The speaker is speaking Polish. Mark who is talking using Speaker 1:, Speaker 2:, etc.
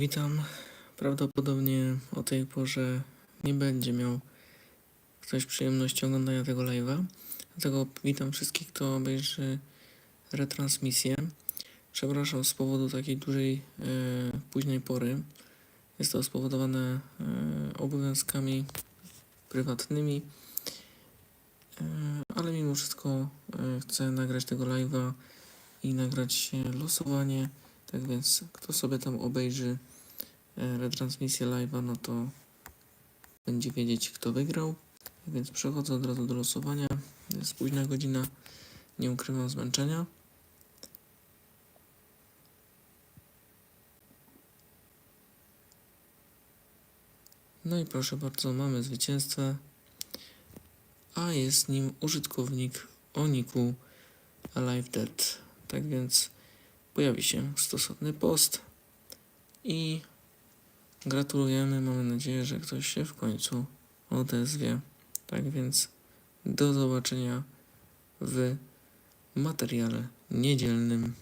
Speaker 1: witam. Prawdopodobnie o tej porze nie będzie miał ktoś przyjemności oglądania tego live'a. Dlatego witam wszystkich, kto obejrzy retransmisję. Przepraszam z powodu takiej dużej, e, późnej pory. Jest to spowodowane e, obowiązkami prywatnymi, e, ale mimo wszystko e, chcę nagrać tego live'a i nagrać e, losowanie. Tak więc kto sobie tam obejrzy e, retransmisję live'a, no to będzie wiedzieć kto wygrał. Tak więc przechodzę od razu do losowania. Jest późna godzina, nie ukrywam zmęczenia. No i proszę bardzo, mamy zwycięzcę, a jest nim użytkownik Oniku Alive Dead. Tak więc pojawi się stosowny post i gratulujemy. Mamy nadzieję, że ktoś się w końcu odezwie. Tak więc do zobaczenia w materiale niedzielnym.